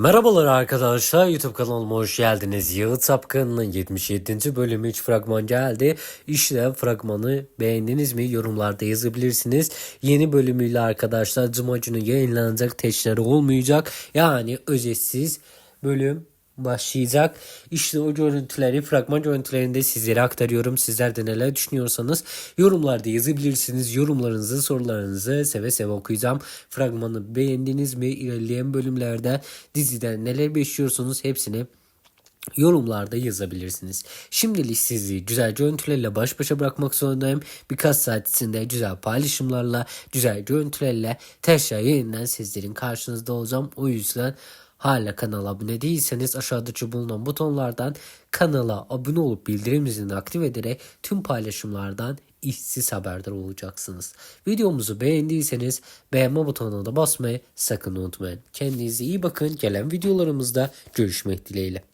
Merhabalar arkadaşlar YouTube kanalıma hoş geldiniz. Yağıt Sapkın'ın 77. bölümü 3 fragman geldi. İşte fragmanı beğendiniz mi yorumlarda yazabilirsiniz. Yeni bölümüyle arkadaşlar Cuma yayınlanacak teşleri olmayacak. Yani özetsiz bölüm başlayacak. İşte o görüntüleri, fragman görüntülerini de sizlere aktarıyorum. Sizler de neler düşünüyorsanız yorumlarda yazabilirsiniz. Yorumlarınızı, sorularınızı seve seve okuyacağım. Fragmanı beğendiniz mi? İlerleyen bölümlerde diziden neler bekliyorsunuz hepsini yorumlarda yazabilirsiniz. Şimdilik sizi güzel görüntülerle baş başa bırakmak zorundayım. Birkaç saat içinde güzel paylaşımlarla, güzel görüntülerle ters yayından sizlerin karşınızda olacağım. O yüzden hala kanala abone değilseniz aşağıdaki bulunan butonlardan kanala abone olup bildirim zilini aktif ederek tüm paylaşımlardan işsiz haberdar olacaksınız. Videomuzu beğendiyseniz beğenme butonuna da basmayı sakın unutmayın. Kendinize iyi bakın. Gelen videolarımızda görüşmek dileğiyle.